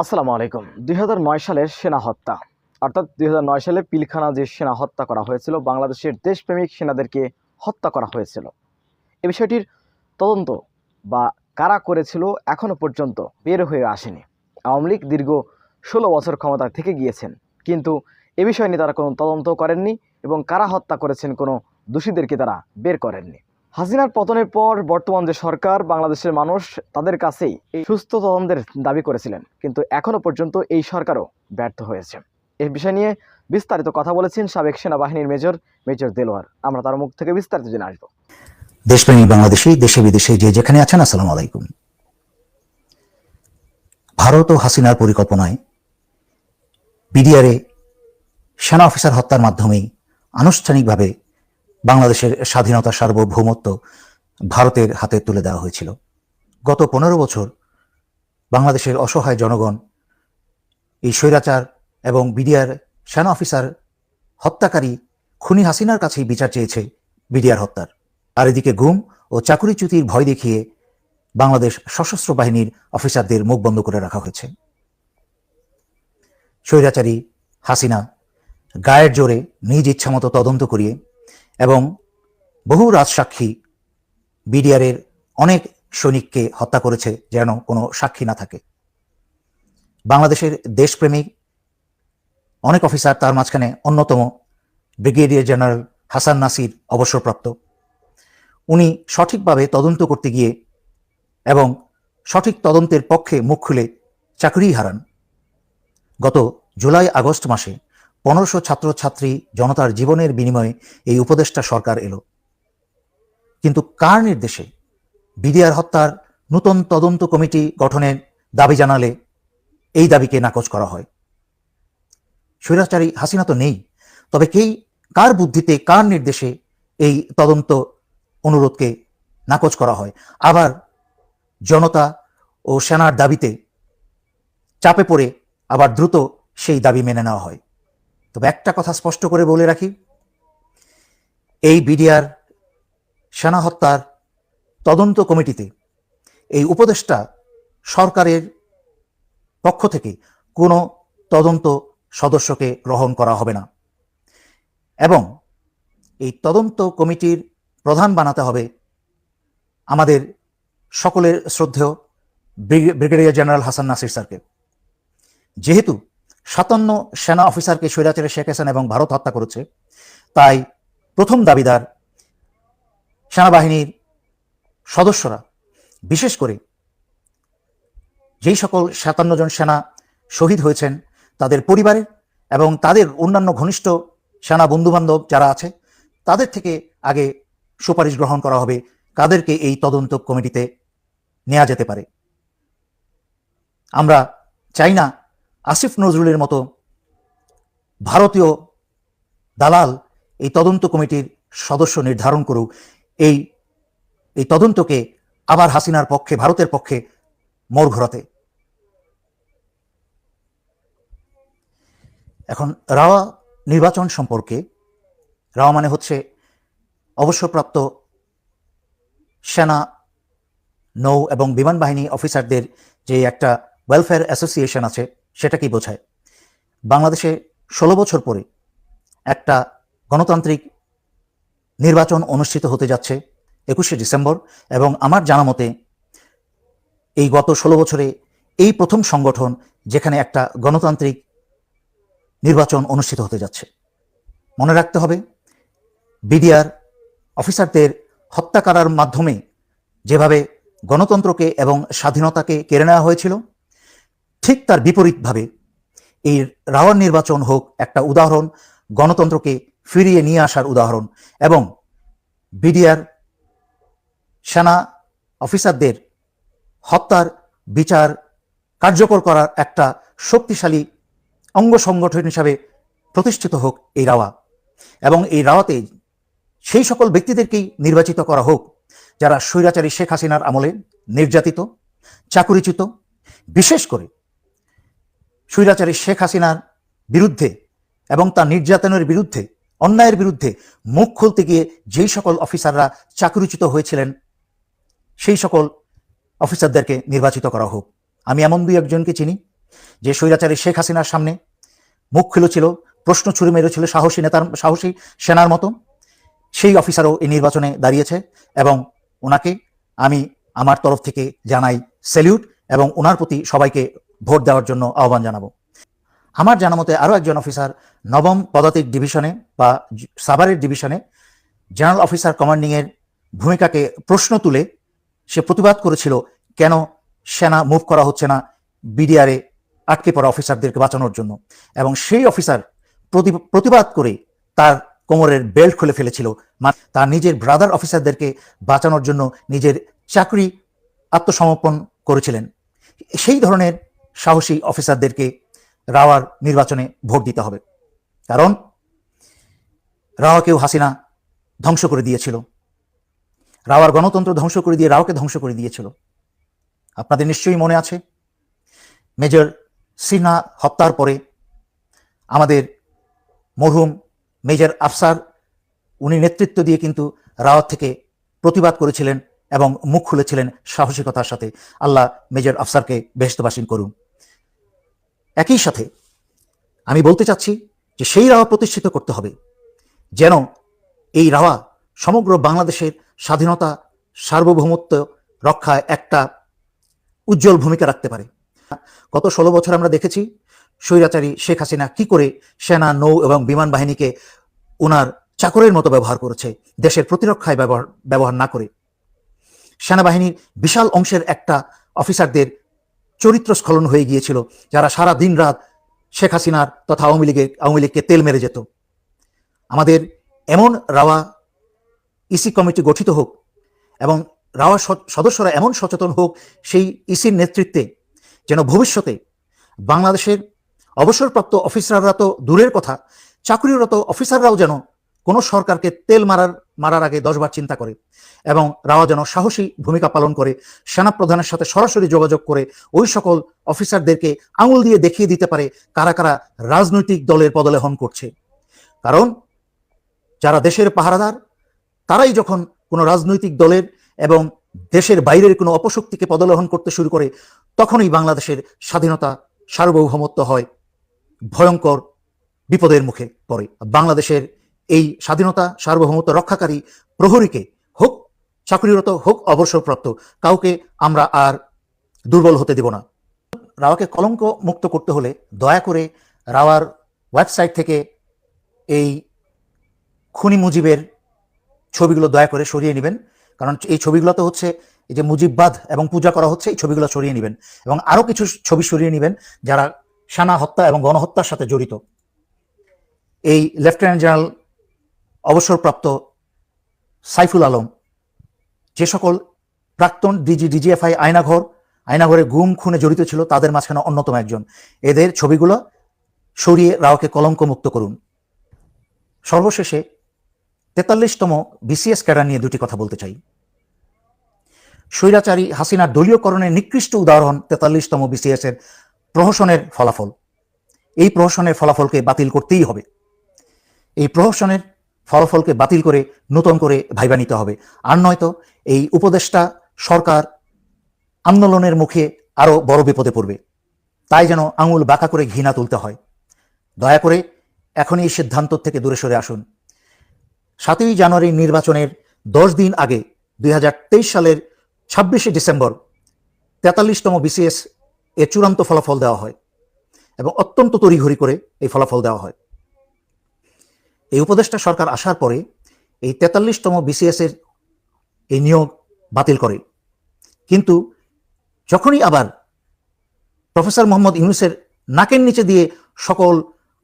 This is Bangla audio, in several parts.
আসসালামু আলাইকুম। দুই হাজার নয় সালের সেনা হত্যা। অর্থাৎ দুই হাজার নয় সালে পিলখানা যে সেনা হত্যা করা হয়েছিল, বাংলাদেশের দেশপ্রেমিক সেনাদেরকে হত্যা করা হয়েছিল। এ বিষয়টির তদন্ত বা কারা করেছিল এখনও পর্যন্ত বের হয়ে আসেনি। আওয়ামী লীগ দীর্ঘ ষোলো বছর ক্ষমতায় থেকে গিয়েছেন, কিন্তু এ বিষয় নিয়ে তারা কোনো তদন্ত করেননি এবং কারা হত্যা করেছেন কোনো দোষীদেরকে তারা বের করেননি। হাসিনার পতনের পর বর্তমান যে সরকার, বাংলাদেশের মানুষ তাদের কাছেই এই সুস্থ তদন্তের দাবি করেছিলেন। কিন্তু এখনও পর্যন্ত এই সরকারও ব্যর্থ হয়েছে। এই বিষয় নিয়ে বিস্তারিত কথা বলেছেন সাবেক সেনাবাহিনীর মেজর মেজর দেলোয়ার। আমরা তার মুখ থেকে বিস্তারিত জেনে আসব। দেশপ্রেমিক বাংলাদেশি দেশে বিদেশে যে যেখানে আছেন, আসসালামু আলাইকুম। ভারত ও হাসিনার পরিকল্পনায় বিডিআরে সেনা অফিসার হত্যার মাধ্যমেই আনুষ্ঠানিকভাবে বাংলাদেশের স্বাধীনতা সার্বভৌমত্ব ভারতের হাতে তুলে দেওয়া হয়েছিল। গত পনেরো বছর বাংলাদেশের অসহায় জনগণ, এই স্বৈরাচার এবং বিডিআর সেনা অফিসার, হত্যাকারী খুনি হাসিনার কাছেই বিচার চেয়েছে বিডিআর হত্যার। আর এদিকে গুম ও চাকুরিচ্যুতির ভয় দেখিয়ে বাংলাদেশ সশস্ত্র বাহিনীর অফিসারদের মুখ বন্ধ করে রাখা হয়েছে। স্বৈরাচারী হাসিনা গায়ের জোরে নিজ ইচ্ছামতো তদন্ত করিয়ে এবং বহু রাজসাক্ষী বিডিআরের অনেক সৈনিককে হত্যা করেছে যেন কোনো সাক্ষী না থাকে। বাংলাদেশের দেশপ্রেমিক অনেক অফিসার তার মাঝখানে অন্যতম ব্রিগেডিয়ার জেনারেল হাসান নাসির অবসরপ্রাপ্ত। উনি সঠিকভাবে তদন্ত করতে গিয়ে এবং সঠিক তদন্তের পক্ষে মুখ খুলে চাকরি হারান। গত জুলাই আগস্ট মাসে পনেরোশো ছাত্রছাত্রী জনতার জীবনের বিনিময়ে এই উপদেষ্টা সরকার এলো। কিন্তু কার নির্দেশে বিডিআর হত্যার নূতন তদন্ত কমিটি গঠনের দাবি জানালে এই দাবিকে নাকচ করা হয়? স্বৈরাচারী হাসিনা তো নেই, তবে কেই, কার বুদ্ধিতে, কার নির্দেশে এই তদন্ত অনুরোধকে নাকচ করা হয়? আবার জনতা ও সেনার দাবিতে চাপে পড়ে আবার দ্রুত সেই দাবি মেনে নেওয়া হয়। তবে একটা কথা স্পষ্ট করে বলে রাখি। এই বিডিআর সেনা হত্যার তদন্ত কমিটিতে এই উপদেষ্টা সরকারের পক্ষ থেকে কোনো তদন্ত সদস্যকে গ্রহণ করা হবে না। এবং এই তদন্ত কমিটির প্রধান বানাতে হবে আমাদের সকলের শ্রদ্ধেয় ব্রিগে- ব্রিগেডিয়ার জেনারেল হাসান নাসির স্যারকে। যেহেতু সাতান্ন সেনা অফিসারকে স্বৈরাচারে শেখ হাসান এবং ভারত হত্যা করেছে। তাই প্রথম দাবিদার সেনাবাহিনীর সদস্যরা, বিশেষ করে যেই সকল সাতান্ন জন সেনা শহীদ হয়েছেন, তাদের পরিবারে এবং তাদের অন্যান্য ঘনিষ্ঠ সেনা বন্ধুবান্ধব যারা আছে, তাদের থেকে আগে সুপারিশ গ্রহণ করা হবে। কাদেরকে এই তদন্ত কমিটিতে নেওয়া যেতে পারে। আমরা চাই না আসিফ নজরুলের মতো ভারতীয় দালাল এই তদন্ত কমিটির সদস্য নির্ধারণ করুক। এই এই তদন্তকে আবার হাসিনার পক্ষে, ভারতের পক্ষে মোড় ঘোরাতে। এখন রাওয়া নির্বাচন সম্পর্কে, রাওয়া মানে হচ্ছে অবসরপ্রাপ্ত সেনা নৌ এবং বিমান বাহিনী অফিসারদের যে একটা ওয়েলফেয়ার অ্যাসোসিয়েশন আছে সেটা কি বোঝায়? বাংলাদেশে ষোলো বছর পরে একটা গণতান্ত্রিক নির্বাচন অনুষ্ঠিত হতে যাচ্ছে একুশে ডিসেম্বর এবং আমার জানা মতে এই গত ষোলো বছরে এই প্রথম সংগঠন যেখানে একটা গণতান্ত্রিক নির্বাচন অনুষ্ঠিত হতে যাচ্ছে। মনে রাখতে হবে, বিডিআর অফিসারদের হত্যা করার মাধ্যমে যেভাবে গণতন্ত্রকে এবং স্বাধীনতাকে কেড়ে নেওয়া হয়েছিল ঠিক তার বিপরীতভাবে। এই রাওয়ার নির্বাচন হোক একটা উদাহরণ, গণতন্ত্রকে ফিরিয়ে নিয়ে আসার উদাহরণ এবং বিডিআর সেনা অফিসারদের হত্যার বিচার কার্যকর করার একটা শক্তিশালী অঙ্গ সংগঠন হিসাবে প্রতিষ্ঠিত হোক এই রাওয়া এবং এই রাওয়াতে সেই সকল ব্যক্তিদেরকেই নির্বাচিত করা হোক যারা স্বৈরাচারী শেখ হাসিনার আমলে নির্যাতিত, চাকুরিচ্যুত, বিশেষ করে স্বৈরাচারী শেখ হাসিনার বিরুদ্ধে এবং তার নির্যাতনের বিরুদ্ধে, অন্যায়ের বিরুদ্ধে মুখ খুলতে গিয়ে যেই সকল অফিসাররা চাকুরিচ্যুত হয়েছিলেন, সেই সকল অফিসারদেরকে নির্বাচিত করা হোক। আমি এমন দুই একজনকে চিনি যে স্বৈরাচারী শেখ হাসিনার সামনে মুখ খুলেছিল, প্রশ্ন ছুড়ে মেরেছিল সাহসী নেতার, সাহসী সেনার মতো। সেই অফিসারও এই নির্বাচনে দাঁড়িয়েছে এবং ওনাকে আমি আমার তরফ থেকে জানাই স্যালিউট এবং ওনার প্রতি সবাইকে ভোট দেওয়ার জন্য আহ্বান জানাব। আমার জানা মতে আরও একজন অফিসার নবম পদাতিক ডিভিশনে বা সাভারের ডিভিশনে জেনারেল অফিসার কমান্ডিংয়ের ভূমিকাকে প্রশ্ন তুলে সে প্রতিবাদ করেছিল, কেন সেনা মুভ করা হচ্ছে না বিডিআরে আটকে পড়া অফিসারদেরকে বাঁচানোর জন্য? এবং সেই অফিসার প্রতি- প্রতিবাদ করে তার কোমরের বেল্ট খুলে ফেলেছিল। তার নিজের ব্রাদার অফিসারদেরকে বাঁচানোর জন্য নিজের চাকরি আত্মসমর্পণ করেছিলেন। সেই ধরনের সাহসী অফিসারদেরকে রাওয়ার নির্বাচনে ভোট দিতে হবে। কারণ রাওয়াকেও হাসিনা ধ্বংস করে দিয়েছিল। রাওয়ার গণতন্ত্র ধ্বংস করে দিয়ে রাওকে ধ্বংস করে দিয়েছিল। আপনাদের নিশ্চয়ই মনে আছে, মেজর সিনহা হত্যার পরে আমাদের মরহুম মেজর আফসার, উনি নেতৃত্ব দিয়ে কিন্তু রাওয়াত থেকে প্রতিবাদ করেছিলেন এবং মুখ খুলেছিলেন সাহসিকতার সাথে। আল্লাহ মেজর আফসারকে বেহস্তবাসীন করুন। একই সাথে আমি বলতে চাচ্ছি যে সেই রাওয়া প্রতিষ্ঠিত করতে হবে, যেন এই রাওয়া সমগ্র বাংলাদেশের স্বাধীনতা, সার্বভৌমত্ব রক্ষায় একটা উজ্জ্বল ভূমিকা রাখতে পারে। গত ষোলো বছর আমরা দেখেছি স্বৈরাচারী শেখ হাসিনা কি করে সেনা, নৌ এবং বিমান বাহিনীকে ওনার চাকরের মতো ব্যবহার করেছে, দেশের প্রতিরক্ষায় ব্যবহার ব্যবহার না করে। সেনাবাহিনীর বিশাল অংশের একটা অফিসারদের চরিত্র স্খলন হয়ে গিয়েছিল, যারা সারা দিন রাত শেখ হাসিনার তথা আওয়ামী লীগের, আওয়ামী লীগকে তেল মেরে যেত। আমাদের এমন রাওয়া ইসি কমিটি গঠিত হোক এবং রাওয়া সদস্যরা এমন সচেতন হোক, সেই ইসির নেতৃত্বে যেন ভবিষ্যতে বাংলাদেশের অবসরপ্রাপ্ত অফিসাররা তো দূরের কথা, চাকরিরত অফিসাররাও যেন কোনো সরকারকে তেল মারার মারার আগে দশবার চিন্তা করে এবং রাওয়া যেন সাহসী ভূমিকা পালন করে, সেনাপ্রধানের সাথে সরাসরি যোগাযোগ করে ওই সকল অফিসারদেরকে আঙুল দিয়ে দেখিয়ে দিতে পারে কারা কারা রাজনৈতিক দলের পদলেহন করছে। কারণ যারা দেশের পাহারাদার, তারাই যখন কোনো রাজনৈতিক দলের এবং দেশের বাইরের কোনো অপশক্তিকে পদলেহন করতে শুরু করে, তখনই বাংলাদেশের স্বাধীনতা সার্বভৌমত্ব হয় ভয়ঙ্কর বিপদের মুখে পড়ে। বাংলাদেশের এই স্বাধীনতা সার্বভৌমত্ব রক্ষাকারী প্রহরীকে হোক, চাকরিরত হোক, অবসরপ্রাপ্ত, কাউকে আমরা আর দুর্বল হতে দেব না। রাওয়াকে কলঙ্ক মুক্ত করতে হলে দয়া করে রাওয়ার ওয়েবসাইট থেকে এই খুনি মুজিবের ছবিগুলো দয়া করে সরিয়ে নেবেন। কারণ এই ছবিগুলো তো হচ্ছে এই যে মুজিববাদ এবং পূজা করা হচ্ছে, এই ছবিগুলো সরিয়ে নেবেন। এবং আরও কিছু ছবি সরিয়ে নেবেন যারা সানা হত্যা এবং গণহত্যার সাথে জড়িত। এই লেফটেন্যান্ট জেনারেল অবসরপ্রাপ্ত সাইফুল আলম, যে সকল প্রাক্তন ডিজি, ডিজিএফআই আয়নাঘর, আয়নাঘরে গুম খুনে জড়িত ছিল, তাদের মাঝখানে অন্যতম একজন। এদের ছবিগুলো সরিয়ে রাওকে কলঙ্ক মুক্ত করুন। সর্বশেষে তেতাল্লিশতম বিসিএস ক্যাডার নিয়ে দুটি কথা বলতে চাই। স্বৈরাচারী হাসিনার দলীয়করণের নিকৃষ্ট উদাহরণ তেতাল্লিশতম বিসিএস এর প্রহসনের ফলাফল। এই প্রহসনের ফলাফলকে বাতিল করতেই হবে। এই প্রহসনের ফলাফলকে বাতিল করে নতুন করে ভাইবা নিতে হবে। আর নয়তো এই উপদেষ্টা সরকার আন্দোলনের মুখে আরও বড় বিপদে পড়বে। তাই যেন আঙুল বাঁকা করে ঘৃণা তুলতে হয়। দয়া করে এখনই এই সিদ্ধান্ত থেকে দূরে সরে আসুন। সাতই জানুয়ারি নির্বাচনের দশ দিন আগে দুই হাজার তেইশ সালের ছাব্বিশে ডিসেম্বর তেতাল্লিশতম বিসিএস এর চূড়ান্ত ফলাফল দেওয়া হয় এবং অত্যন্ত তড়িঘড়ি করে এই ফলাফল দেওয়া হয়। এই উপদেষ্টা সরকার আসার পরে এই তেতাল্লিশতম বিসিএস এর এই নিয়োগ বাতিল করে। কিন্তু যখনই আবার প্রফেসর মোহাম্মদ ইউনুসের নাকের নিচে দিয়ে সকল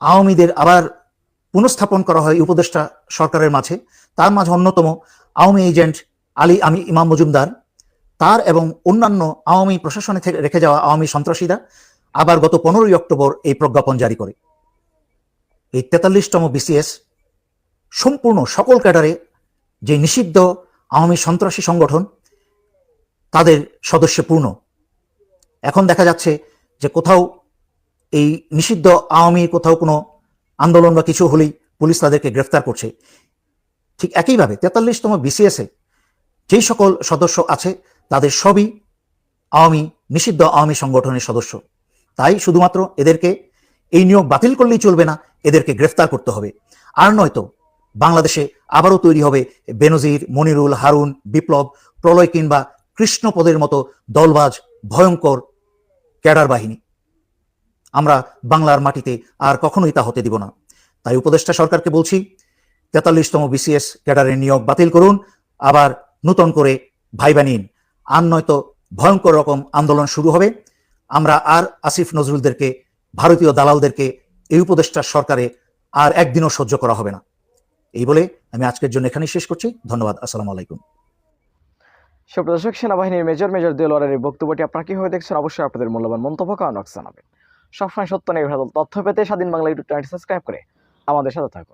আওয়ামীদের আবার পুনঃস্থাপন করা হয় উপদেষ্টা সরকারের মাঝে, তার মাঝে অন্যতম আওয়ামী এজেন্ট আলী আমি ইমাম মজুমদার, তার এবং অন্যান্য আওয়ামী প্রশাসনে থেকে রেখে যাওয়া আওয়ামী সন্ত্রাসীরা আবার গত পনেরোই অক্টোবর এই প্রজ্ঞাপন জারি করে। এই তেতাল্লিশতম বিসিএস সম্পূর্ণ সকল ক্যাডারে যে নিষিদ্ধ আওয়ামী সন্ত্রাসী সংগঠন, তাদের সদস্য পূর্ণ এখন দেখা যাচ্ছে যে কোথাও এই নিষিদ্ধ আওয়ামী, কোথাও কোনো আন্দোলন বা কিছু হলেই পুলিশ তাদেরকে গ্রেফতার করছে। ঠিক একইভাবে তেতাল্লিশতম বিসিএসে যেই সকল সদস্য আছে, তাদের সবই আওয়ামী, নিষিদ্ধ আওয়ামী সংগঠনের সদস্য। তাই শুধুমাত্র এদেরকে এই নিয়োগ বাতিল করলেই চলবে না, এদেরকে গ্রেফতার করতে হবে। আর নয়তো বাংলাদেশে আবারও তৈরি হবে বেনজির, মনিরুল, হারুন, বিপ্লব, প্রলয় কিংবা কৃষ্ণপদের মতো দলবাজ, ভয়ঙ্কর ক্যাডার বাহিনী। আমরা বাংলার মাটিতে আর কখনোই তা হতে দিব না। তাই উপদেষ্টা সরকারকে বলছি, তেতাল্লিশতম বিসিএস ক্যাডারের নিয়োগ বাতিল করুন, আবার নূতন করে ভাইবা নিন। আর নয়তো ভয়ঙ্কর রকম আন্দোলন শুরু হবে। আমরা আর আসিফ নজরুলদেরকে, ভারতীয় দালালদেরকে, এই উপদেষ্টার সরকারে আর একদিনও সহ্য করা হবে না। এই বলে আমি আজকের জন্য এখানেই শেষ করছি। ধন্যবাদ। আসসালামু আলাইকুম। সুপ্রদর্শক, সেনাবাহিনীর মেজর মেজর দেলোয়ারের এই বক্তব্যটি আপনারা কীভাবে দেখছেন? অবশ্যই আপনাদের মূল্যবান মন্তব্য কারণ জানাবেন। সবসময় সত্য নির্ভর তথ্য পেতে স্বাধীন বাংলা ইউটিউব চ্যানেল সাবস্ক্রাইব করে আমাদের সাথে থাকুন।